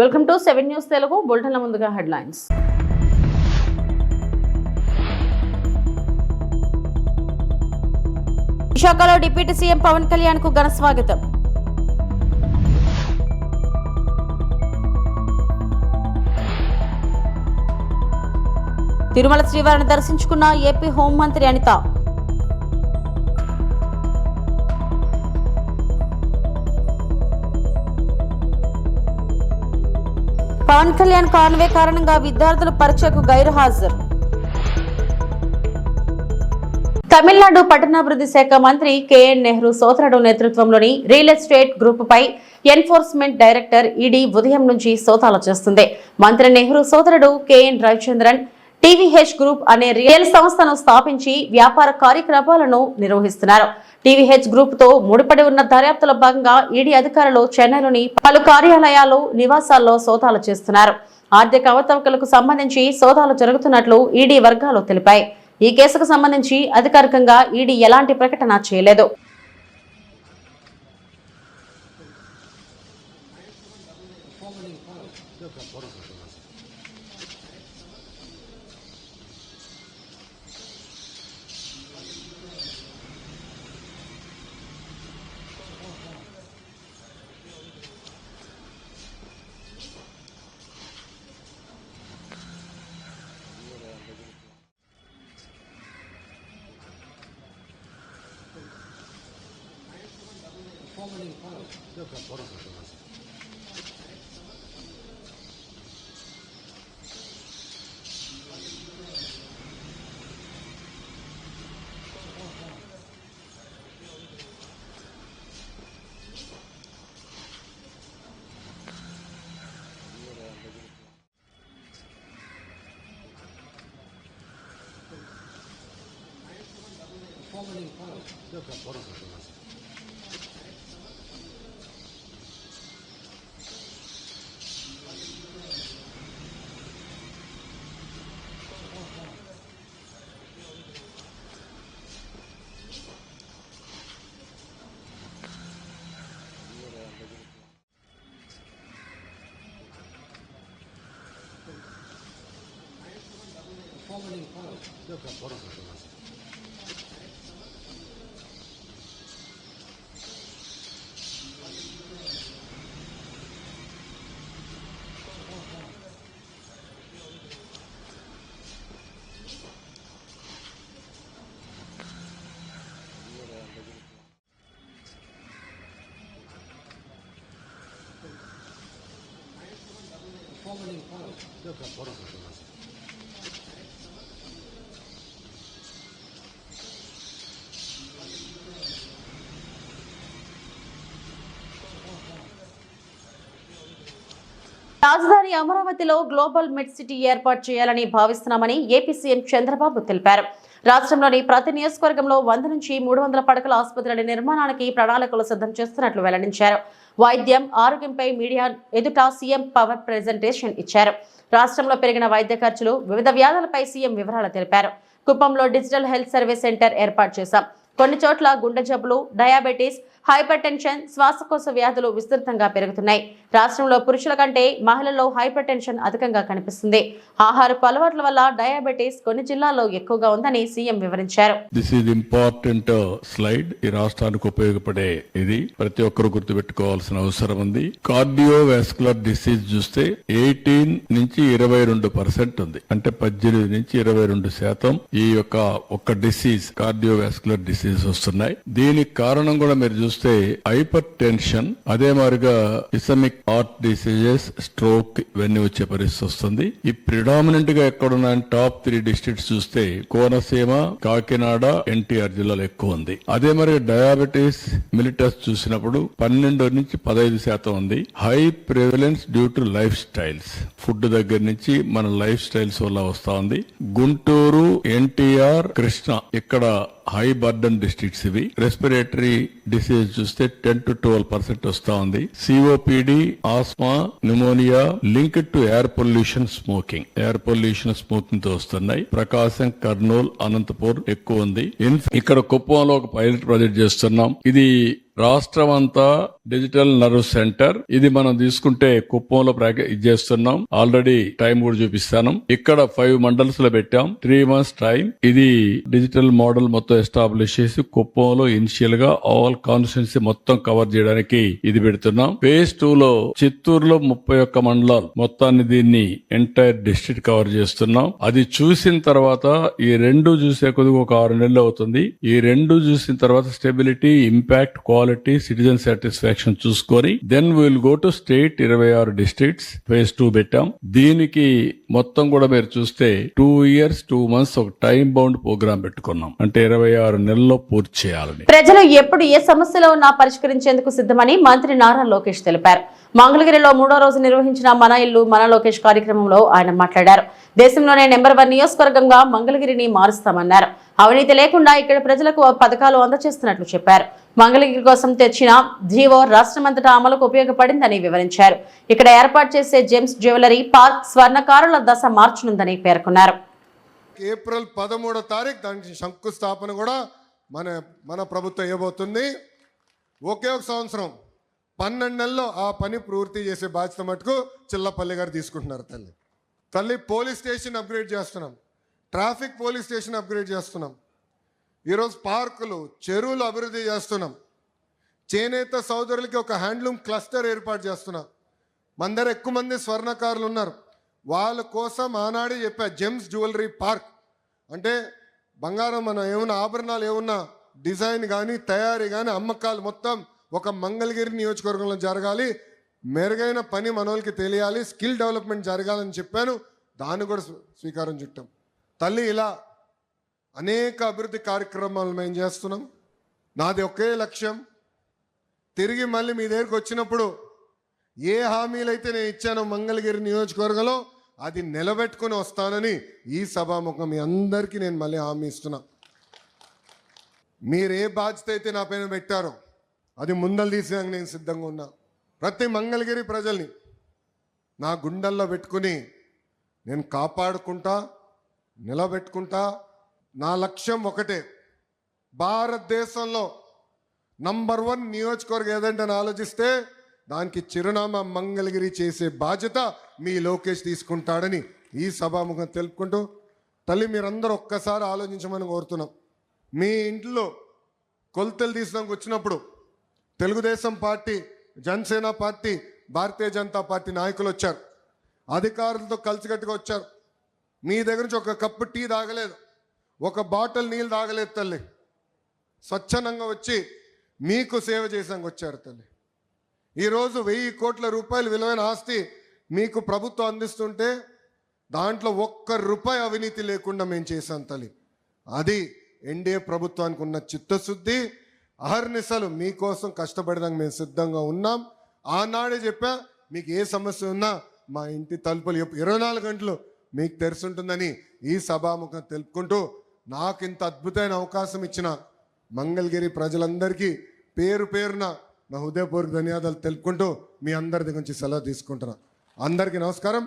Welcome to seven news Telugu బులెటిన్ల ముందుగా headlines. విశాఖలో deputy CM Pawan కళ్యాణ్కు ఘన స్వాగతం. తిరుమల శ్రీవారిని దర్శించుకున్న ఏపీ హోంమంత్రి అనిత. పవన్ కళ్యాణ్ కాన్వే కారణంగా విద్యార్థులు పరీక్షకు గైరుహాజరు. తమిళనాడు పట్టణాభివృద్ధి శాఖ మంత్రి కేఎన్ నెహ్రూ సోదరుడు నేతృత్వంలోని రియల్ ఎస్టేట్ గ్రూప్ పై ఎన్ఫోర్స్మెంట్ డైరెక్టర్ ఈడీ ఉదయం నుంచి సోదాలు చేస్తుంది. మంత్రి నెహ్రూ సోదరుడు కేఎన్ రవిచంద్రన్ టీవీహెచ్ గ్రూప్ అనే రియల్ సంస్థను స్థాపించి వ్యాపార కార్యకలాపాలను నిర్వహిస్తున్నారు. టీవీహెచ్ గ్రూప్తో ముడిపడి ఉన్న దర్యాప్తుల భాగంగా ఈడీ అధికారులు చెన్నైలోని పలు కార్యాలయాలు నివాసాల్లో సోదాలు చేస్తున్నారు. ఆర్థిక అవతవకలకు సంబంధించి సోదాలు జరుగుతున్నట్లు ఈడీ వర్గాలు తెలిపాయి. ఈ కేసుకు సంబంధించి అధికారికంగా ఈడీ ఎలాంటి ప్రకటన చేయలేదు. Follow me, follow. Look, I'm following. か取るかと思います。Following, following, look at what I'm doing. రాజధాని అమరావతిలో గ్లోబల్ మిడ్ సిటీ ఏర్పాటు చేయాలని భావిస్తున్నామని ఏపీ సీఎం చంద్రబాబు తెలిపారు. రాష్ట్రంలోని ప్రతి నియోజకవర్గంలో వంద నుంచి మూడు వందల పడకల ఆసుపత్రుల నిర్మాణానికి ప్రణాళికలు సిద్ధం చేస్తున్నట్లు వెల్లడించారు. వైద్యం ఆరోగ్యంపై మీడియా ఎదుట సీఎం పవర్ ప్రెజెంటేషన్ ఇచ్చారు. రాష్ట్రంలో పెరిగిన వైద్య ఖర్చులు వివిధ వ్యాధులపై సీఎం వివరాలు తెలిపారు. కుప్పంలో డిజిటల్ హెల్త్ సర్వీస్ సెంటర్ ఏర్పాటు చేశాం. కొన్ని చోట్ల గుండె జబ్బులు డయాబెటీస్ హైపర్ టెన్షన్ శ్వాసకోశ వ్యాధులు విస్తృతంగా పెరుగుతున్నాయి. రాష్ట్రంలో పురుషుల కంటే మహిళల్లో హైపర్ టెన్షన్ అధికంగా కనిపిస్తుంది. ఆహారపు అలవాట్ల వల్ల డయాబెటీస్ కొన్ని జిల్లాల్లో ఎక్కువగా ఉందని సీఎం వివరించారు. దిస్ ఈజ్ ఇంపార్టెంట్ స్లైడ్ ఈ రాష్ట్రానికి ఉపయోగపడే ఇది. ప్రతి ఒక్కరు గుర్తుపెట్టుకోవాల్సిన అవసరం ఉంది. కార్డియో వాస్కులర్ డిసీజ్ చూస్తే ఎయిటీన్ నుంచి ఇరవై రెండు పర్సెంట్ ఉంది. అంటే పద్దెనిమిది నుంచి ఇరవై రెండు శాతం ఈ యొక్క ఒక డిసీజ్ కార్డియో వాస్కులర్ డిసీజ్ వస్తున్నాయి. దీనికి కారణం కూడా మీరు చూస్తే హైపర్ టెన్షన్ అదే మారిగా ఇసమిక్ హార్ట్ డిసీజెస్ స్ట్రోక్ ఇవన్నీ వచ్చే పరిస్థితి వస్తుంది. ఈ ప్రిడామినెంట్గా ఎక్కడున్న టాప్ త్రీ డిస్ట్రిక్ట్స్ చూస్తే కోనసీమ కాకినాడ ఎన్టీఆర్ జిల్లాలో ఎక్కువ ఉంది. అదే మరి డయాబెటీస్ మిలిటస్ చూసినప్పుడు పన్నెండు నుంచి పదహైదు శాతం ఉంది. High prevalence due to life styles. Food దగ్గర నుంచి మన లైఫ్ స్టైల్స్ వల్ల వస్తా ఉంది. గుంటూరు ఎన్టీఆర్ కృష్ణ ఇక్కడ హై బర్డన్ డిస్ట్రిక్ట్స్ ఇవి. రెస్పిరేటరీ డిసీజ్ చూస్తే టెన్ టు ట్వెల్వ్ పర్సెంట్ వస్తా ఉంది. COPD asthma pneumonia link to air pollution smoking air pollution స్మోకింగ్తో వస్తున్నాయి. ప్రకాశం కర్నూలు అనంతపూర్ ఎక్కువ ఉంది. ఇక్కడ కుప్పంలో ఒక పైలట్ ప్రాజెక్ట్ చేస్తున్నాం. ఇది రాష్ట్రం అంతా డిజిటల్ నర్వ్ సెంటర్. ఇది మనం తీసుకుంటే కుప్పంలో ప్రాక్టీస్ ఇది చేస్తున్నాం. ఆల్రెడీ టైం కూడా చూపిస్తాను. ఇక్కడ ఫైవ్ మండల్స్లో పెట్టాం. Three months time. ఇది డిజిటల్ మోడల్ మొత్తం ఎస్టాబ్లిష్ చేసి కుప్పంలో ఇనిషియల్గా ఆల్ కాన్స్టిట్యున్సీ మొత్తం కవర్ చేయడానికి ఇది పెడుతున్నాం. ఫేజ్ టూ లో చిత్తూరులో ముప్పై ఒక్క మండలాలు. మొత్తాన్ని దీన్ని ఎంటైర్ డిస్ట్రిక్ట్ కవర్ చేస్తున్నాం. అది చూసిన తర్వాత ఈ రెండు చూసే కొద్దిగా ఒక ఆరు నెలలు అవుతుంది. ఈ రెండు చూసిన తర్వాత stability impact quality citizen satisfaction చూసుకొని then will go to state ఇరవై ఆరు డిస్ట్రిక్ట్స్ ఫేజ్ టూ పెట్టాం. దీనికి మొత్తం కూడా మీరు చూస్తే టూ ఇయర్స్ టూ మంత్స్ ఒక టైం బౌండ్ ప్రోగ్రామ్ పెట్టుకున్నాం. అంటే ఇరవై ఆరు నెలల్లో పూర్తి చేయాలని. ప్రజలు ఎప్పుడు ఏ సమస్యలో ఉన్నా పరిష్కరించేందుకు సిద్ధమని మంత్రి నారా లోకేష్ తెలిపారు. మంగళగిరిలో మూడో రోజు నిర్వహించిన మన ఇల్లు మన లోకేష్ కార్యక్రమంలో ఆయన మాట్లాడారు. దేశంలోనే నెంబర్ వన్ నియోజకవర్గంగా మంగళగిరిని మారుస్తామన్నారు. అవినీతి లేకుండా ఇక్కడ ప్రజలకు పథకాలు అందజేస్తున్నట్లు చెప్పారు. మంగళగిరి కోసం తెచ్చిన జీవో రాష్ట్రమంతటా అమలుకు ఉపయోగపడిందని వివరించారు. ఇక్కడ ఏర్పాటు చేసే జేమ్స్ జ్యువెలరీ పార్క్ స్వర్ణకారుల దశ మార్చనుందని పేర్కొన్నారు. ఏప్రిల్ పదమూడో తారీఖు దానికి శంకుస్థాపన కూడా మన మన ప్రభుత్వం ఇవ్వబోతుంది. ఒకే ఒక సంవత్సరం పన్నెండు నెలల్లో ఆ పని పూర్తి చేసే బాధ్యత మటుకు చిల్లపల్లి గారు తీసుకుంటున్నారు తల్లి. తల్లి పోలీస్ స్టేషన్ అప్గ్రేడ్ చేస్తున్నాం. ట్రాఫిక్ పోలీస్ స్టేషన్ అప్గ్రేడ్ చేస్తున్నాం. ఈరోజు పార్కులు చెరువులు అభివృద్ధి చేస్తున్నాం. చేనేత సోదరులకి ఒక హ్యాండ్లూమ్ క్లస్టర్ ఏర్పాటు చేస్తున్నాం. మందర ఎక్కువ మంది స్వర్ణకారులు ఉన్నారు. వాళ్ళ కోసం ఆనాడే చెప్పా జెమ్స్ జ్యువెలరీ పార్క్. అంటే బంగారం మనం ఏమన్నా ఆభరణాలు ఏమన్నా డిజైన్ కానీ తయారీ కానీ అమ్మకాలు మొత్తం ఒక మంగళగిరి నియోజకవర్గంలో జరగాలి మెరుగైన పని మనోళ్ళకి తెలియాలి స్కిల్ డెవలప్మెంట్ జరగాలని చెప్పాను. దాన్ని కూడా స్వీకారం చుట్టాం. తల్లి ఇలా అనేక అభివృద్ధి కార్యక్రమాలు మేము చేస్తున్నాం. నాది ఒకే లక్ష్యం. తిరిగి మళ్ళీ మీ దగ్గరికి వచ్చినప్పుడు ఏ హామీలు అయితే నేను ఇచ్చానో మంగళగిరి నియోజకవర్గంలో అది నిలబెట్టుకుని వస్తానని ఈ సభాముఖం మీ అందరికీ నేను మళ్ళీ హామీ ఇస్తున్నా. మీరు ఏ బాధ్యత అయితే నా పైన పెట్టారో అది ముందలు తీసేదానికి నేను సిద్ధంగా ఉన్నా. ప్రతి మంగళగిరి ప్రజల్ని నా గుండెల్లో పెట్టుకుని నేను కాపాడుకుంటా నిలబెట్టుకుంటా. నా లక్ష్యం ఒకటే. భారతదేశంలో నంబర్ వన్ నియోజకవర్గం ఏదంటే అని ఆలోచిస్తే దానికి చిరునామా మంగళగిరి చేసే బాధ్యత మీ లోకేష్ తీసుకుంటాడని ఈ సభాముఖం తెలుపుకుంటూ తల్లి మీరందరూ ఒక్కసారి ఆలోచించమని కోరుతున్నాం. మీ ఇంట్లో కొలతలు తీసినాక వచ్చినప్పుడు Telugu Desam party Janasena party Bharatiya Janata party నాయకులు వచ్చారు. అధికారులతో కలిసికట్టుగా వచ్చారు. మీ దగ్గర నుంచి ఒక కప్పు టీ తాగలేదు. ఒక బాటిల్ నీళ్ళు తాగలేదు తల్లి. స్వచ్ఛందంగా వచ్చి మీకు సేవ చేసాక వచ్చారు తల్లి. ఈరోజు వెయ్యి కోట్ల రూపాయలు విలువైన ఆస్తి మీకు ప్రభుత్వం అందిస్తుంటే దాంట్లో ఒక్క రూపాయి అవినీతి లేకుండా మేము చేశాం తల్లి. అది ఎన్డీఏ ప్రభుత్వానికి ఉన్న చిత్తశుద్ధి అహర్నిశలు మీకోసం కష్టపడడానికి మేము సిద్ధంగా ఉన్నాం. ఆనాడే చెప్పా మీకు ఏ సమస్య ఉన్నా మా ఇంటి తలుపులు ఇరవై నాలుగు గంటలు మీకు తెరుచుంటుందని ఈ సభాముఖం తెలుపుకుంటూ నాకు ఇంత అద్భుతమైన అవకాశం ఇచ్చిన మంగళగిరి ప్రజలందరికీ పేరు పేరున నా హృదయపూర్వక ధన్యవాదాలు తెలుపుకుంటూ మీ అందరి దగ్గర నుంచి సెలవు తీసుకుంటున్నా. అందరికీ నమస్కారం.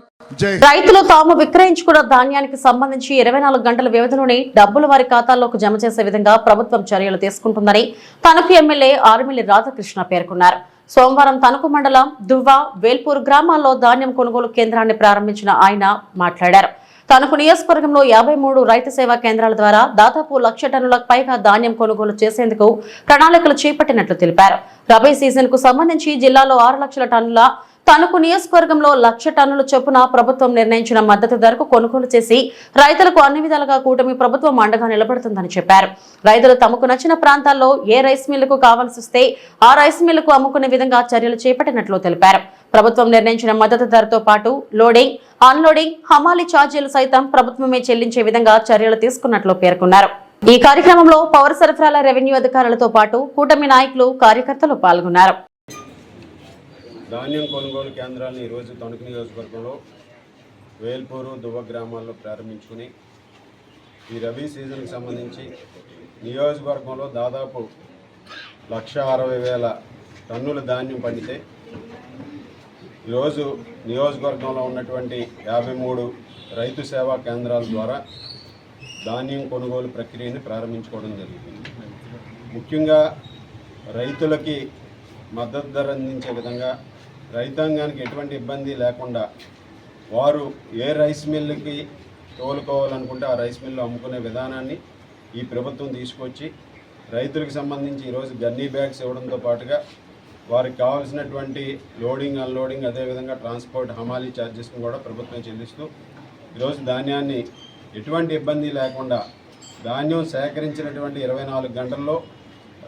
రైతులు తాము విక్రయించుకున్న ధాన్యానికి సంబంధించి ఇరవై నాలుగు గంటల వ్యవధిలోనే డబ్బులు వారి ఖాతాల్లోకి జమ చేసే విధంగా ప్రభుత్వం చర్యలు తీసుకుంటుందని తణుకు ఎమ్మెల్యే ఆర్మిల్లి రాధాకృష్ణ పేర్కొన్నారు. సోమవారం తణుకు మండలం దువ్వ వేల్పూర్ గ్రామాల్లో ధాన్యం కొనుగోలు కేంద్రాన్ని ప్రారంభించిన ఆయన మాట్లాడారు. తనకు నియోజకవర్గంలో యాభై మూడు రైతు సేవా కేంద్రాల ద్వారా దాదాపు లక్ష టన్నులకు పైగా ధాన్యం కొనుగోలు చేసేందుకు ప్రణాళికలు చేపట్టినట్లు తెలిపారు. రబీ సీజన్కు సంబంధించి జిల్లాలో ఆరు లక్షల టన్నుల తణుకు నియోజకవర్గంలో లక్ష టన్నుల చొప్పున ప్రభుత్వం నిర్ణయించిన మద్దతు ధరకు కొనుగోలు చేసి రైతులకు అన్ని విధాలుగా కూటమి ప్రభుత్వం అండగా నిలబడుతుందని చెప్పారు. రైతులు తమకు నచ్చిన ప్రాంతాల్లో ఏ రైస్ మిల్లుకు కావాల్సి వస్తే ఆ రైస్ మిల్లుకు అమ్ముకునే విధంగా చర్యలు చేపట్టినట్లు తెలిపారు. ప్రభుత్వం నిర్ణయించిన మద్దతు ధరతో పాటు లోడింగ్ అన్లోడింగ్ హమాలీ ఛార్జీలు సైతం ప్రభుత్వమే చెల్లించే విధంగా చర్యలు తీసుకున్నట్లు పేర్కొన్నారు. ఈ కార్యక్రమంలో పౌర సరఫరాల రెవెన్యూ అధికారులతో పాటు కూటమి నాయకులు కార్యకర్తలు పాల్గొన్నారు. ధాన్యం కొనుగోలు కేంద్రాలను ఈరోజు తణుకు నియోజకవర్గంలో వేల్పూరు దువ్వ గ్రామాల్లో ప్రారంభించుకుని ఈ రబీ సీజన్కి సంబంధించి నియోజకవర్గంలో దాదాపు లక్ష అరవై వేల టన్నుల ధాన్యం పండితే ఈరోజు నియోజకవర్గంలో ఉన్నటువంటి యాభై మూడు రైతు సేవా కేంద్రాల ద్వారా ధాన్యం కొనుగోలు ప్రక్రియని ప్రారంభించుకోవడం జరిగింది ముఖ్యంగా రైతులకి మద్దతు ధర అందించే విధంగా రైతాంగానికి ఎటువంటి ఇబ్బంది లేకుండా వారు ఏ రైస్ మిల్లుకి తోలుకోవాలనుకుంటే ఆ రైస్ మిల్లు అమ్ముకునే విధానాన్ని ఈ ప్రభుత్వం తీసుకొచ్చి రైతులకు సంబంధించి ఈరోజు గన్నీ బ్యాగ్స్ ఇవ్వడంతో పాటుగా వారికి కావాల్సినటువంటి లోడింగ్ అన్లోడింగ్ అదేవిధంగా ట్రాన్స్పోర్ట్ హమాలీ ఛార్జెస్ని కూడా ప్రభుత్వం చెల్లిస్తూ ఈరోజు ధాన్యాన్ని ఎటువంటి ఇబ్బంది లేకుండా ధాన్యం సేకరించినటువంటి ఇరవై నాలుగు గంటల్లో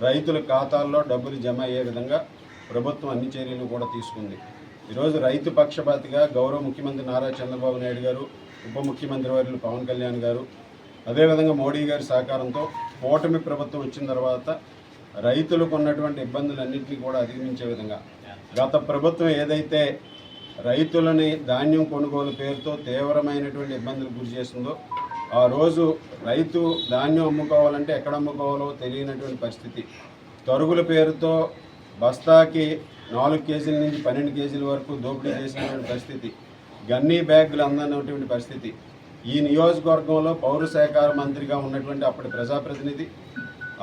రైతుల ఖాతాల్లో డబ్బులు జమ అయ్యే విధంగా ప్రభుత్వం అన్ని చర్యలు కూడా తీసుకుంది. ఈరోజు రైతు పక్షపాతిగా గౌరవ ముఖ్యమంత్రి నారా చంద్రబాబు నాయుడు గారు ఉప ముఖ్యమంత్రి వర్యులు పవన్ కళ్యాణ్ గారు అదేవిధంగా మోడీ గారి సహకారంతో కూటమి ప్రభుత్వం వచ్చిన తర్వాత రైతులకు ఉన్నటువంటి ఇబ్బందులన్నింటినీ కూడా అధిగమించే విధంగా. గత ప్రభుత్వం ఏదైతే రైతులని ధాన్యం కొనుగోలు పేరుతో తీవ్రమైనటువంటి ఇబ్బందులు గురి చేసిందో ఆ రోజు రైతు ధాన్యం అమ్ముకోవాలంటే ఎక్కడ అమ్ముకోవాలో తెలియనటువంటి పరిస్థితి. తరుగుల పేరుతో బస్తాకి నాలుగు కేజీల నుంచి పన్నెండు కేజీల వరకు దోపిడీ చేసినటువంటి పరిస్థితి గన్నీ బ్యాగులు అందనటువంటి పరిస్థితి. ఈ నియోజకవర్గంలో పౌర శాఖ మంత్రిగా ఉన్నటువంటి అప్పటి ప్రజాప్రతినిధి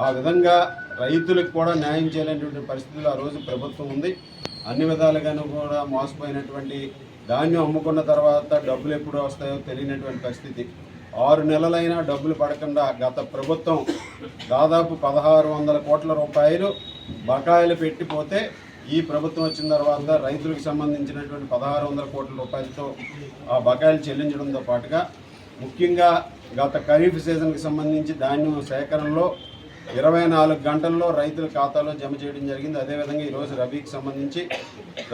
ఆ విధంగా రైతులకు కూడా న్యాయం చేయలేనటువంటి పరిస్థితులు ఆ రోజు ప్రభుత్వం ఉంది. అన్ని విధాలుగాను కూడా మోసపోయినటువంటి ధాన్యం అమ్ముకున్న తర్వాత డబ్బులు ఎప్పుడు వస్తాయో తెలియనటువంటి పరిస్థితి. ఆరు నెలలైనా డబ్బులు పడకుండా గత ప్రభుత్వం దాదాపు పదహారు వందల కోట్ల రూపాయలు బకాయిలు పెట్టిపోతే ఈ ప్రభుత్వం వచ్చిన తర్వాత రైతులకు సంబంధించినటువంటి పదహారు వందల కోట్ల రూపాయలతో ఆ బకాయిలు చెల్లించడంతో పాటుగా ముఖ్యంగా గత ఖరీఫ్ సీజన్కి సంబంధించి ధాన్యం సేకరణలో ఇరవై నాలుగు గంటల్లో రైతుల ఖాతాలో జమ చేయడం జరిగింది. అదేవిధంగా ఈరోజు రబీకి సంబంధించి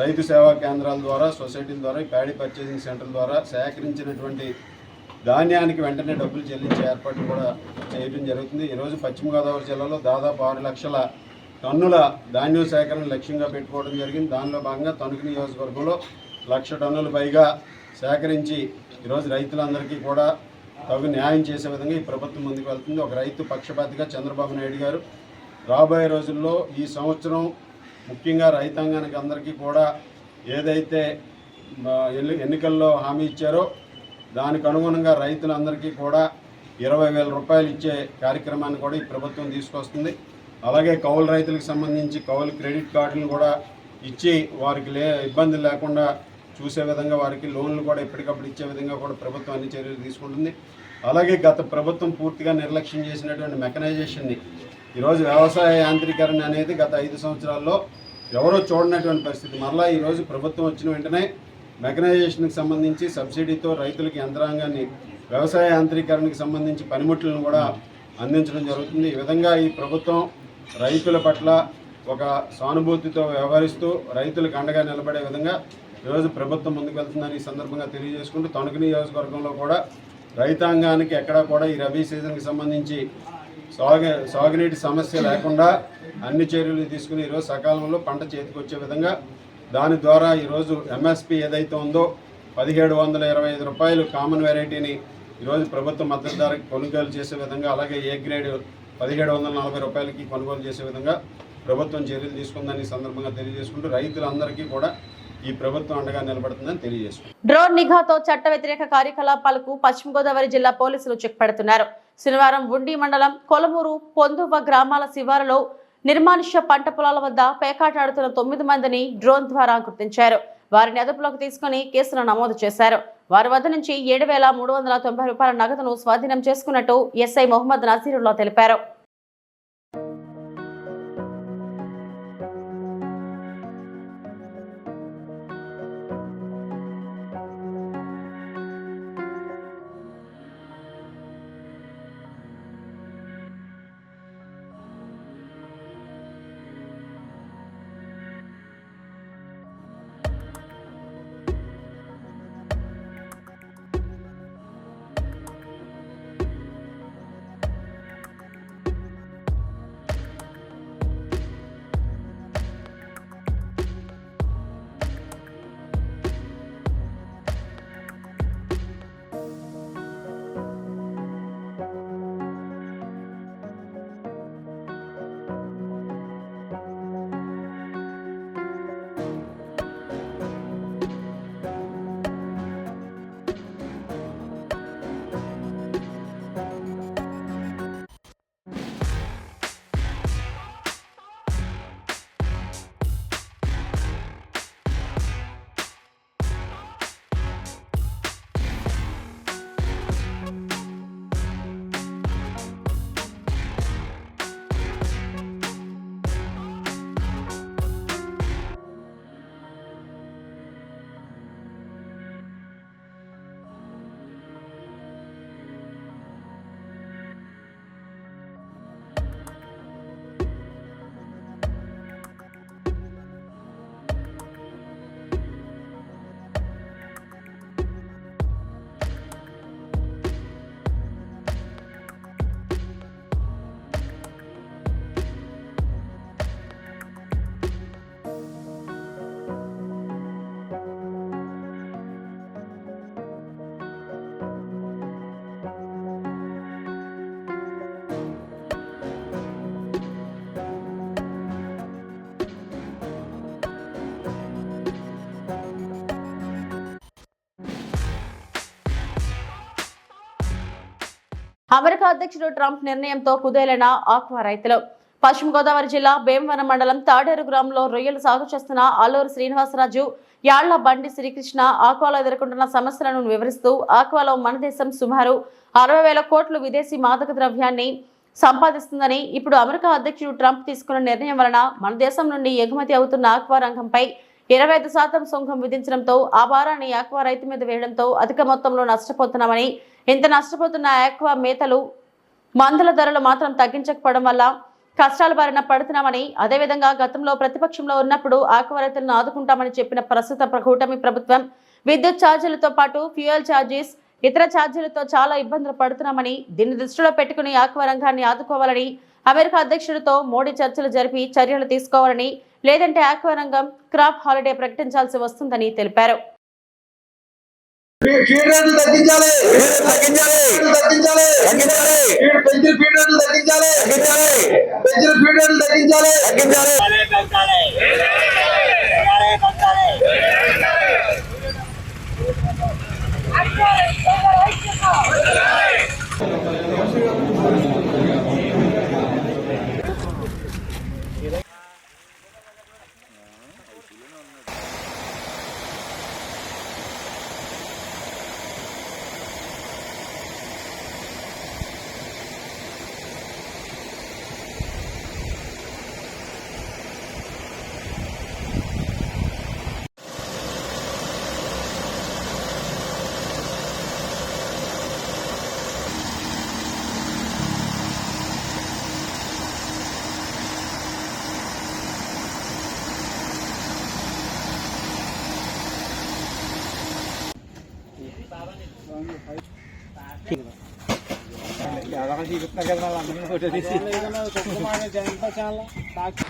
రైతు సేవా కేంద్రాల ద్వారా సొసైటీల ద్వారా ప్యాడీ పర్చేసింగ్ సెంటర్ ద్వారా సేకరించినటువంటి ధాన్యానికి వెంటనే డబ్బులు చెల్లించే ఏర్పాట్లు కూడా చేయడం జరుగుతుంది. ఈరోజు పశ్చిమ గోదావరి జిల్లాలో దాదాపు ఆరు లక్షల టన్నుల ధాన్యం సేకరణ లక్ష్యంగా పెట్టుకోవడం జరిగింది. దానిలో భాగంగా తణుకు నియోజకవర్గంలో లక్ష టన్నులు పైగా సేకరించి ఈరోజు రైతులందరికీ కూడా తగు న్యాయం చేసే విధంగా ఈ ప్రభుత్వం ముందుకు వెళ్తుంది. ఒక రైతు పక్షపాతిగా చంద్రబాబు నాయుడు గారు రాబోయే రోజుల్లో ఈ సంవత్సరం ముఖ్యంగా రైతాంగానికి అందరికీ కూడా ఏదైతే ఎన్ని- ఎన్నికల్లో హామీ ఇచ్చారో దానికి అనుగుణంగా రైతులందరికీ కూడా ఇరవై వేల రూపాయలు ఇచ్చే కార్యక్రమాన్ని కూడా ఈ ప్రభుత్వం తీసుకొస్తుంది. అలాగే కౌలు రైతులకు సంబంధించి కౌలు క్రెడిట్ కార్డులను కూడా ఇచ్చి వారికి లే ఇబ్బంది లేకుండా చూసే విధంగా వారికి లోన్లు కూడా ఎప్పటికప్పుడు ఇచ్చే విధంగా కూడా ప్రభుత్వం అన్ని చర్యలు తీసుకుంటుంది. అలాగే గత ప్రభుత్వం పూర్తిగా నిర్లక్ష్యం చేసినటువంటి మెకనైజేషన్ని ఈరోజు వ్యవసాయ యాంత్రీకరణ అనేది గత ఐదు సంవత్సరాల్లో ఎవరో చూడనటువంటి పరిస్థితి. మరలా ఈరోజు ప్రభుత్వం వచ్చిన వెంటనే మెకనైజేషన్కి సంబంధించి సబ్సిడీతో రైతులకు యంత్రాంగాన్ని వ్యవసాయ యాంత్రీకరణకి సంబంధించి పనిముట్లను కూడా అందించడం జరుగుతుంది. ఈ విధంగా ఈ ప్రభుత్వం రైతుల పట్ల ఒక సానుభూతితో వ్యవహరిస్తూ రైతులకు అండగా నిలబడే విధంగా ఈరోజు ప్రభుత్వం ముందుకెళ్తుందని ఈ సందర్భంగా తెలియజేసుకుంటూ తణుకు నియోజకవర్గంలో కూడా రైతాంగానికి ఎక్కడా కూడా ఈ రబీ సీజన్కి సంబంధించి సాగు సాగునీటి సమస్య లేకుండా అన్ని చర్యలు తీసుకుని ఈరోజు సకాలంలో పంట చేతికొచ్చే విధంగా దాని ద్వారా ఈరోజు ఎంఎస్పి ఏదైతే ఉందో పదిహేడు వందల ఇరవై ఐదు రూపాయలు కామన్ వెరైటీని ఈరోజు ప్రభుత్వ మద్దతు ధరకు కొనుగోలు చేసే విధంగా అలాగే ఏ గ్రేడ్ పదిహేడు వందల నలభై రూపాయలకి కొనుగోలు చేసే విధంగా ప్రభుత్వం చర్యలు తీసుకుందని సందర్భంగా తెలియజేసుకుంటూ రైతులందరికీ కూడా ఈ ప్రభుత్వం అండగా నిలబడుతుందని తెలియజేసుకుంటున్నాను డ్రోన్ నిఘాతో చట్ట వ్యతిరేక కార్యకలాపాలకు పశ్చిమ గోదావరి జిల్లా పోలీసులు చెక్ పెడుతున్నారు. శనివారం ఉండి మండలం కొలమూరు పొందువ గ్రామాల శివారులో నిర్మానుష్య పంట పొలాల వద్ద పేకాటాడుతున్న తొమ్మిది మందిని డ్రోన్ ద్వారా గుర్తించారు. వారిని అదుపులోకి తీసుకుని కేసును నమోదు చేశారు. వారి వద్ద నుంచి ఏడు వేల మూడు వందల తొంభై రూపాయల నగదును స్వాధీనం చేసుకున్నట్టు ఎస్ఐ మొహమ్మద్ నజీరుల్లా తెలిపారు. అమెరికా అధ్యక్షుడు ట్రంప్ నిర్ణయంతో కుదేలైన ఆక్వా రైతులు. పశ్చిమ గోదావరి జిల్లా భీమవరం మండలం తాడేరు గ్రామంలో రొయ్యలు సాగు చేస్తున్న అల్లూరు శ్రీనివాసరాజు యాళ్ళ బండి శ్రీకృష్ణ ఆక్వాలో ఎదుర్కొంటున్న సమస్యలను వివరిస్తూ ఆక్వాలో మన దేశం సుమారు అరవై వేల కోట్లు విదేశీ మాదక ద్రవ్యాన్ని సంపాదిస్తుందని ఇప్పుడు అమెరికా అధ్యక్షుడు ట్రంప్ తీసుకున్న నిర్ణయం వలన మన దేశం నుండి ఎగుమతి అవుతున్న ఆక్వా రంగంపై ఇరవై ఐదు శాతం సుంకం విధించడంతో ఆ భారాన్ని ఆక్వా రైతు మీద వేయడంతో అధిక మొత్తంలో నష్టపోతున్నామని ఇంత నష్టపోతున్న ఆక్వా మేతలు మందుల ధరలు మాత్రం తగ్గించకపోవడం వల్ల కష్టాల బారిన పడుతున్నామని అదేవిధంగా గతంలో ప్రతిపక్షంలో ఉన్నప్పుడు ఆక్వా రైతులను ఆదుకుంటామని చెప్పిన ప్రస్తుత కూటమి ప్రభుత్వం విద్యుత్ ఛార్జీలతో పాటు ఫ్యూయల్ ఛార్జీస్ ఇతర ఛార్జీలతో చాలా ఇబ్బందులు పడుతున్నామని దీన్ని దృష్టిలో పెట్టుకుని ఆక్వా రంగాన్ని ఆదుకోవాలని అమెరికా అధ్యక్షుడితో మోడీ చర్చలు జరిపి చర్యలు తీసుకోవాలని లేదంటే ఆక్వా రంగం క్రాప్ హాలిడే ప్రకటించాల్సి వస్తుందని తెలిపారు. ఫీడ్ రేట్లు తగ్గించాలి తగ్గించాలి ఫీడ్ తగ్గించాలి తగ్గించాలి ఫీడ్ పెంచిన ఫీడ్ రేట్లు తగ్గించాలి తగ్గించాలి పెంచిన ఫీడ్ రేట్లు తగ్గించాలి తగ్గించాలి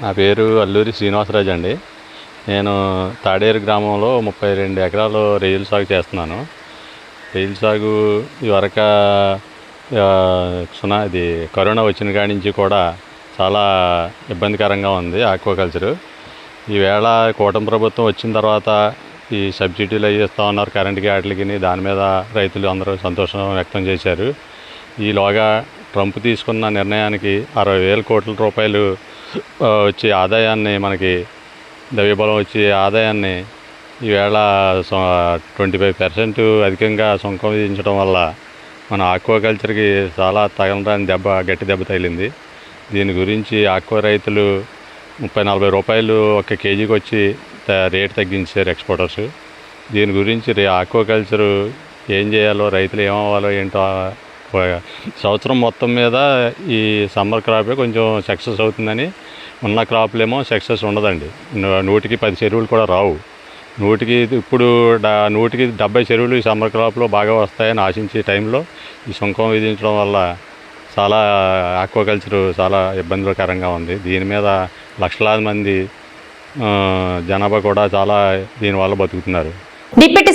నా పేరు అల్లూరి శ్రీనివాసరాజు అండి. నేను తాడేరు గ్రామంలో ముప్పై రెండు ఎకరాలు రొయ్యల సాగు చేస్తున్నాను. రొయ్యల సాగు ఇవరక సునా ఇది కరోనా వచ్చిన కాడి నుంచి కూడా చాలా ఇబ్బందికరంగా ఉంది ఆక్వాకల్చరు. ఈవేళ కూటమి ప్రభుత్వం వచ్చిన తర్వాత ఈ సబ్సిడీలు అవి ఇస్తూ ఉన్నారు కరెంటుకి వాటికి దాని మీద రైతులు అందరూ సంతోషం వ్యక్తం చేశారు. ఈలోగా ట్రంప్ తీసుకున్న నిర్ణయానికి అరవై వేల కోట్ల రూపాయలు వచ్చే ఆదాయాన్ని మనకి ద్రవ్యబలం వచ్చే ఆదాయాన్ని ఈవేళ ట్వంటీ ఫైవ్ పర్సెంట్ అధికంగా సుంకం విధించడం వల్ల మన ఆక్వాకల్చర్కి చాలా తగలరాని దెబ్బ గట్టి దెబ్బ తగిలింది. దీని గురించి ఆక్వా రైతులు ముప్పై నలభై రూపాయలు ఒక కేజీకి వచ్చి రేటు తగ్గించారు ఎక్స్పోర్టర్స్. దీని గురించి రే ఆక్వాకల్చరు ఏం చేయాలో రైతులు ఏమవ్వాలో ఏంటో సంవత్సరం మొత్తం మీద ఈ సమ్మర్ క్రాపే కొంచెం సక్సెస్ అవుతుందని ఉన్న క్రాప్లేమో సక్సెస్ ఉండదండి. నూటికి పది చెరువులు కూడా రావు. నూటికి ఇప్పుడు డా నూటికి డెబ్బై చెరువులు ఈ సమ్మర్ క్రాప్లో బాగా వస్తాయని ఆశించే టైంలో ఈ సుంకం విధించడం వల్ల చాలా ఆక్వాకల్చర్ చాలా ఇబ్బందికరంగా ఉంది. దీని మీద లక్షలాది మంది జనాభా కూడా చాలా దీనివల్ల బతుకుతున్నారు.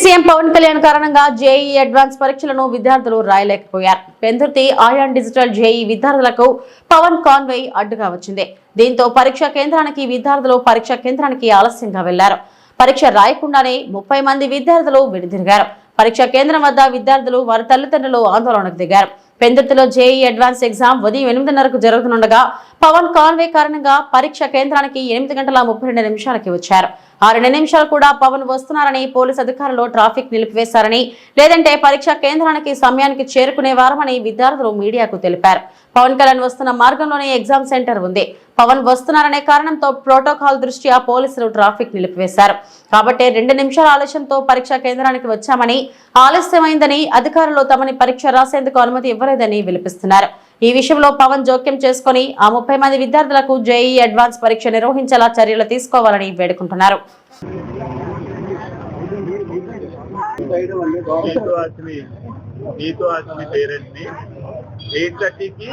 సీఎం పవన్ కళ్యాణ్ కారణంగా జేఈ అడ్వాన్స్ పరీక్షలను విద్యార్థులు రాయలేకపోయారు. పెందుర్తి ఆయాన్ డిజిటల్ జేఈ విద్యార్థులకు పవన్ కాన్వే అడ్డుగా వచ్చింది. దీంతో పరీక్షా కేంద్రానికి విద్యార్థులు పరీక్షా కేంద్రానికి ఆలస్యంగా వెళ్ళారు. పరీక్ష రాయకుండానే ముప్పై మంది విద్యార్థులు విడిదిరిగారు. పరీక్షా కేంద్రం వద్ద విద్యార్థులు వారి తల్లిదండ్రులు ఆందోళనకు దిగారు. పెందుర్తిలో జేఈ అడ్వాన్స్ ఎగ్జామ్ ఉదయం ఎనిమిదిన్నరకు జరుగుతుండగా పవన్ కాన్వే కారణంగా పరీక్ష కేంద్రానికి ఎనిమిది గంటల ముప్పై రెండు నిమిషాలకి వచ్చారు. ఆ రెండు నిమిషాలు కూడా పవన్ వస్తున్నారని పోలీసు అధికారులు ట్రాఫిక్ నిలిపివేశారని లేదంటే పరీక్షా కేంద్రానికి సమయానికి చేరుకునేవారమని విద్యార్థులు మీడియాకు తెలిపారు. పవన్ కళ్యాణ్ వస్తున్న మార్గంలోనే ఎగ్జామ్ సెంటర్ ఉంది. పవన్ వస్తున్నారనే కారణంతో ప్రోటోకాల్ దృష్ట్యా పోలీసులు ట్రాఫిక్ నిలిపివేశారు. కాబట్టి రెండు నిమిషాల ఆలస్యంతో పరీక్షా కేంద్రానికి వచ్చామని ఆలస్యమైందని అధికారులు తమని పరీక్ష రాసేందుకు అనుమతి ఇవ్వలేదని విలిపిస్తున్నారు. ఈ విషయంలో పవన్ జోక్యం చేసుకుని ఆ ముప్పై మంది విద్యార్థులకు జేఈ అడ్వాన్స్ పరీక్ష నిర్వహించేలా చర్యలు తీసుకోవాలని వేడుకుంటున్నారు. నీతో అసలు పేరెంట్స్ని ఎయిట్ థర్టీకి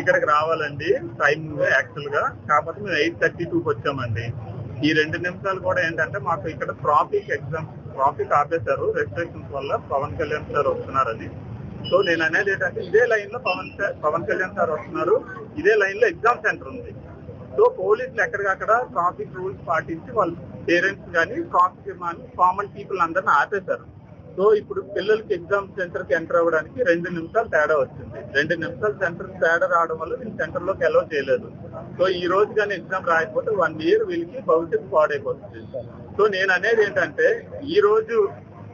ఇక్కడికి రావాలండి. టైం యాక్చువల్గా కాకపోతే మేము ఎయిట్ థర్టీ టూకి వచ్చామండి. ఈ రెండు నిమిషాలు కూడా ఏంటంటే మాకు ఇక్కడ ట్రాఫిక్ ఎగ్జామ్ ట్రాఫిక్ ఆపేశారు. రెస్ట్రిక్షన్స్ వల్ల పవన్ కళ్యాణ్ సార్ వస్తున్నారని. సో నేను అనేది ఏంటంటే ఇదే లైన్లో పవన్ పవన్ కళ్యాణ్ సార్ వస్తున్నారు. ఇదే లైన్లో ఎగ్జామ్ సెంటర్ ఉంది. సో పోలీసులు ఎక్కడికక్కడ ట్రాఫిక్ రూల్స్ పాటించి వాళ్ళ పేరెంట్స్ కానీ ట్రాఫిక్ కామన్ పీపుల్ అందరిని ఆపేశారు. సో ఇప్పుడు పిల్లలకి ఎగ్జామ్ సెంటర్కి ఎంటర్ అవ్వడానికి రెండు నిమిషాలు తేడా వచ్చింది. రెండు నిమిషాలు సెంటర్ తేడా రావడం వల్ల వీళ్ళు సెంటర్లోకి అలౌ చేయలేదు. సో ఈ రోజు కానీ ఎగ్జామ్ రాయకపోతే వన్ ఇయర్ వీళ్ళకి భవిష్యత్తు పాడైపోతుంది. సో నేను అనేది ఏంటంటే ఈ రోజు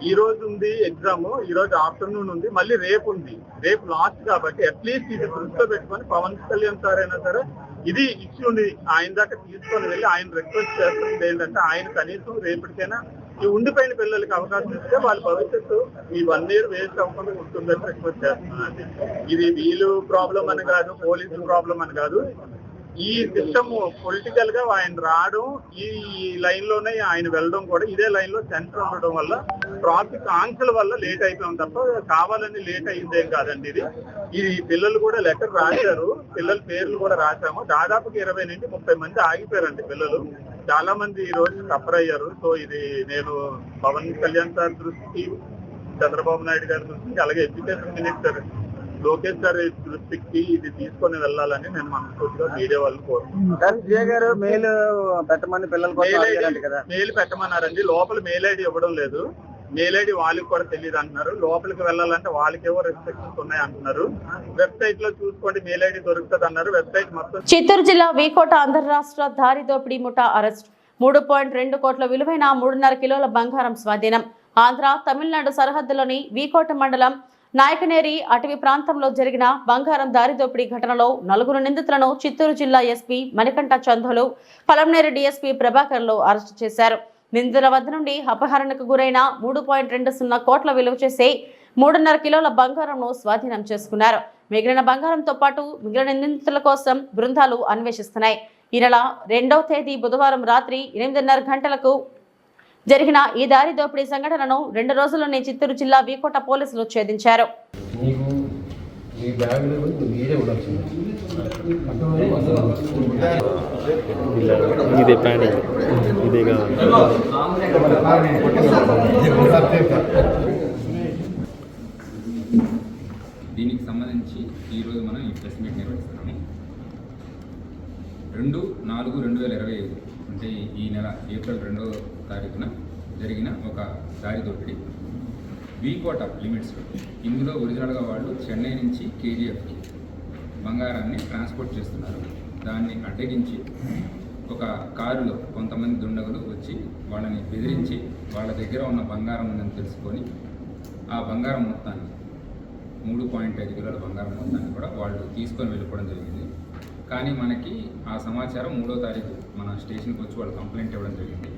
ఈ రోజు ఉంది ఎగ్జామ్ ఈ రోజు ఆఫ్టర్నూన్ ఉంది మళ్ళీ రేపు ఉంది. రేపు లాస్ట్ కాబట్టి అట్లీస్ట్ ఇది దృష్టిలో పెట్టుకొని పవన్ కళ్యాణ్ సార్ అయినా సరే ఇది ఇష్యూని ఆయన దాకా తీసుకొని వెళ్ళి ఆయన రిక్వెస్ట్ చేస్తుంది ఏంటంటే ఆయన కనీసం రేపటికైనా ఈ ఉండిపోయిన పిల్లలకి అవకాశం ఇస్తే వాళ్ళ భవిష్యత్తు ఈ వన్ ఇయర్ వేస్ట్ అవ్వకుండా ఉంటుందని రిక్వెస్ట్ చేస్తున్నాను ఇది వీళ్ళు ప్రాబ్లం అని కాదు పోలీసు ప్రాబ్లం అని కాదు. ఈ సిస్టమ్ పొలిటికల్గా ఆయన రావడం ఈ లైన్లోనే ఆయన వెళ్ళడం కూడా ఇదే లైన్లో సెంటర్ ఉండడం వల్ల ట్రాఫిక్ ఆంక్షల వల్ల లేట్ అయిపోయాం తప్ప కావాలని లేట్ అయిందేం కాదండి ఇది. ఇది పిల్లలు కూడా లెటర్ రాశారు పిల్లల పేర్లు కూడా రాశాము. దాదాపుగా ఇరవై నుండి ముప్పై మంది ఆగిపోయారండి పిల్లలు. చాలా మంది ఈ రోజు సఫర్ అయ్యారు. సో ఇది నేను పవన్ కళ్యాణ్ సార్ దృష్టికి చంద్రబాబు నాయుడు గారి దృష్టికి అలాగే ఎడ్యుకేషన్ మినిస్టర్ లోకేష్ గారి దృష్టికి ఇది తీసుకొని వెళ్ళాలని నేను మనస్ఫూర్తిగా మీడియా వాళ్ళు కోరుతున్నాను మెయిల్ పెట్టమని పిల్లల మెయిల్ పెట్టమన్నారండి. లోపల మెయిల్ ఐడి ఇవ్వడం లేదు. మెయిల్ ఐడి వాళ్ళకి కూడా తెలియదు అంటున్నారు. లోపలికి వెళ్ళాలంటే వాళ్ళకేవో రెస్ట్రిక్షన్స్ ఉన్నాయి అంటున్నారు. వెబ్సైట్లో చూసుకోండి మెయిల్ ఐడి దొరుకుతుంది అన్నారు. వెబ్సైట్ మొత్తం చిత్తూరు జిల్లా వీకోట అంతర్రాష్ట్ర దారి దోపిడీ ముఠా అరెస్ట్. మూడు పాయింట్ రెండు కోట్ల విలువైన మూడున్నర కిలోల బంగారం స్వాధీనం. ఆంధ్ర తమిళనాడు సరిహద్దులోని వీకోట మండలం నాయకనేరి అటవీ ప్రాంతంలో జరిగిన బంగారం దారిదోపిడీ ఘటనలో నలుగురు నిందితులను చిత్తూరు జిల్లా ఎస్పీ మణికంఠ చందోలు పలంనేరు డీఎస్పీ ప్రభాకర్లు అరెస్టు చేశారు. నిందితుల వద్ద నుండి అపహరణకు గురైన మూడు పాయింట్ రెండు సున్నా కోట్ల విలువ చేసే మూడున్నర కిలోల బంగారంను స్వాధీనం చేసుకున్నారు. మిగిలిన బంగారంతో పాటు మిగిలిన నిందితుల కోసం బృందాలు అన్వేషిస్తున్నాయి. ఈ నెల రెండవ తేదీ బుధవారం రాత్రి ఎనిమిదిన్నర గంటలకు జరిగిన ఈ దారి దోపిడీ సంఘటనను రెండు రోజుల్లోనే చిత్తూరు జిల్లా వీకోట పోలీసులు ఛేదించారు. ఇదే ఇదే దీనికి సంబంధించి ఈరోజు మనం ఈ ప్రెస్ మీట్ నిర్వహిస్తున్నాము. రెండు నాలుగు రెండు వేల ఇరవై ఐదు. అంటే ఈ నెల ఏప్రిల్ రెండవ తారీఖున జరిగిన ఒక దారి దోపిడీ. వీకోట లిమిట్స్ ఇందులో ఒరిజినల్గా వాళ్ళు చెన్నై నుంచి కేజీఎఫ్కి బంగారాన్ని ట్రాన్స్పోర్ట్ చేస్తున్నారు. దాన్ని అడ్డగించి ఒక కారులో కొంతమంది దుండగులు వచ్చి వాళ్ళని బెదిరించి వాళ్ళ దగ్గర ఉన్న బంగారం ఉందని తెలుసుకొని ఆ బంగారం మొత్తాన్ని మూడు పాయింట్ ఐదు కిలోల బంగారం మొత్తాన్ని కూడా వాళ్ళు తీసుకొని వెళ్ళిపోవడం జరిగింది. కానీ మనకి ఆ సమాచారం మూడో తారీఖు మన స్టేషన్కి వచ్చి వాళ్ళు కంప్లైంట్ ఇవ్వడం జరిగింది.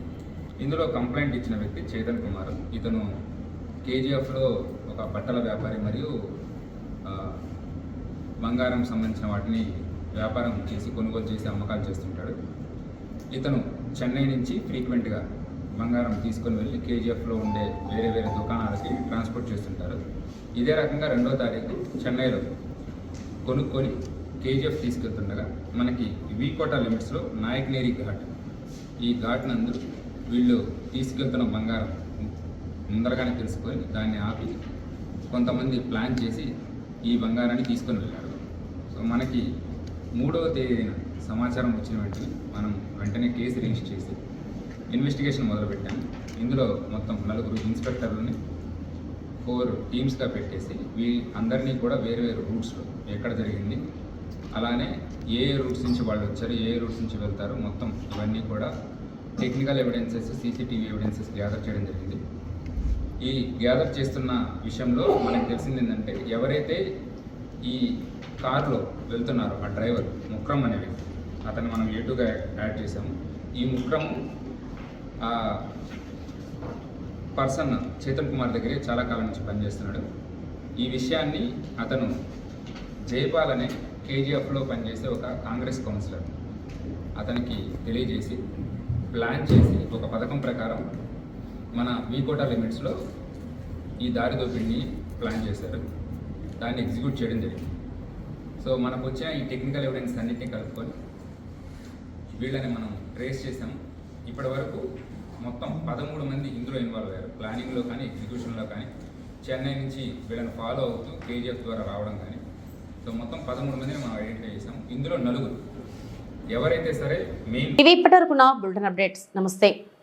ఇందులో కంప్లైంట్ ఇచ్చిన వ్యక్తి చేతన్ కుమార్. ఇతను కేజీఎఫ్లో ఒక బట్టల వ్యాపారి మరియు బంగారం సంబంధించిన వాటిని వ్యాపారం చేసి కొనుగోలు చేసి అమ్మకాలు చేస్తుంటాడు. ఇతను చెన్నై నుంచి ఫ్రీక్వెంట్గా బంగారం తీసుకొని వెళ్ళి కేజీఎఫ్లో ఉండే వేరే వేరే దుకాణాలకి ట్రాన్స్పోర్ట్ చేస్తుంటారు. ఇదే రకంగా రెండో తారీఖు చెన్నైలో కొనుక్కొని కేజీఎఫ్ తీసుకెళ్తుండగా మనకి వీకోట లిమిట్స్లో నాయక్నేరి ఘాట్. ఈ ఘాట్ నందు వీళ్ళు తీసుకెళ్తున్న బంగారం ముందరగానే తెలుసుకొని దాన్ని ఆపి కొంతమంది ప్లాన్ చేసి ఈ బంగారాన్ని తీసుకొని వెళ్ళారు. సో మనకి మూడవ తేదీన సమాచారం వచ్చిన వెంటనే మనం వెంటనే కేసు రిజిస్టర్ చేసి ఇన్వెస్టిగేషన్ మొదలుపెట్టాము. ఇందులో మొత్తం నలుగురు ఇన్స్పెక్టర్లని ఫోర్ టీమ్స్గా పెట్టేసి వీ అందరినీ కూడా వేరు వేరు రూట్స్లో ఎక్కడ జరిగింది అలానే ఏ ఏ రూట్స్ నుంచి వాళ్ళు వచ్చారు ఏ ఏ రూట్స్ నుంచి వెళ్తారు మొత్తం ఇవన్నీ కూడా technical evidences CCTV evidences gather చేయడం జరిగింది. ఈ గ్యాదర్ చేస్తున్న విషయంలో మనకు తెలిసింది ఏంటంటే ఎవరైతే ఈ కారులో వెళ్తున్నారో ఆ డ్రైవర్ ముక్రం అనే వ్యక్తి అతను మనం ఏటుగా యాడ్ చేసాము ఈ ముక్రము ఆ పర్సన్ చేతన్ కుమార్ దగ్గరే చాలా కాలం నుంచి పనిచేస్తున్నాడు. ఈ విషయాన్ని అతను జైపాల్ అనే కేజీఎఫ్లో పనిచేసే ఒక కాంగ్రెస్ కౌన్సిలర్. అతనికి తెలియజేసి ప్లాన్ చేసి ఒక పథకం ప్రకారం మన వీకోటా లిమిట్స్లో ఈ దారి దోపిడిని ప్లాన్ చేశారు. దాన్ని ఎగ్జిక్యూట్ చేయడం జరిగింది. సో మనకు వచ్చిన ఈ టెక్నికల్ ఎవిడెన్స్ అన్నింటినీ కలుపుకొని వీళ్ళని మనం ట్రేస్ చేసాం ఇప్పటి వరకు మొత్తం పదమూడు మంది ఇందులో ఇన్వాల్వ్ అయ్యారు. ప్లానింగ్లో కానీ ఎగ్జిక్యూషన్లో కానీ. చెన్నై నుంచి వీళ్ళని ఫాలో అవుతూ కేజీఎఫ్ ద్వారా రావడం కానీ సో మొత్తం పదమూడు మందిని మనం ఐడెంటిఫై చేసాం ఇందులో నలుగురు. ఎవరైతే సరే మెయిన్ ఇవి ఇప్పటివరకు నా బులెటిన్ అప్డేట్స్. నమస్తే.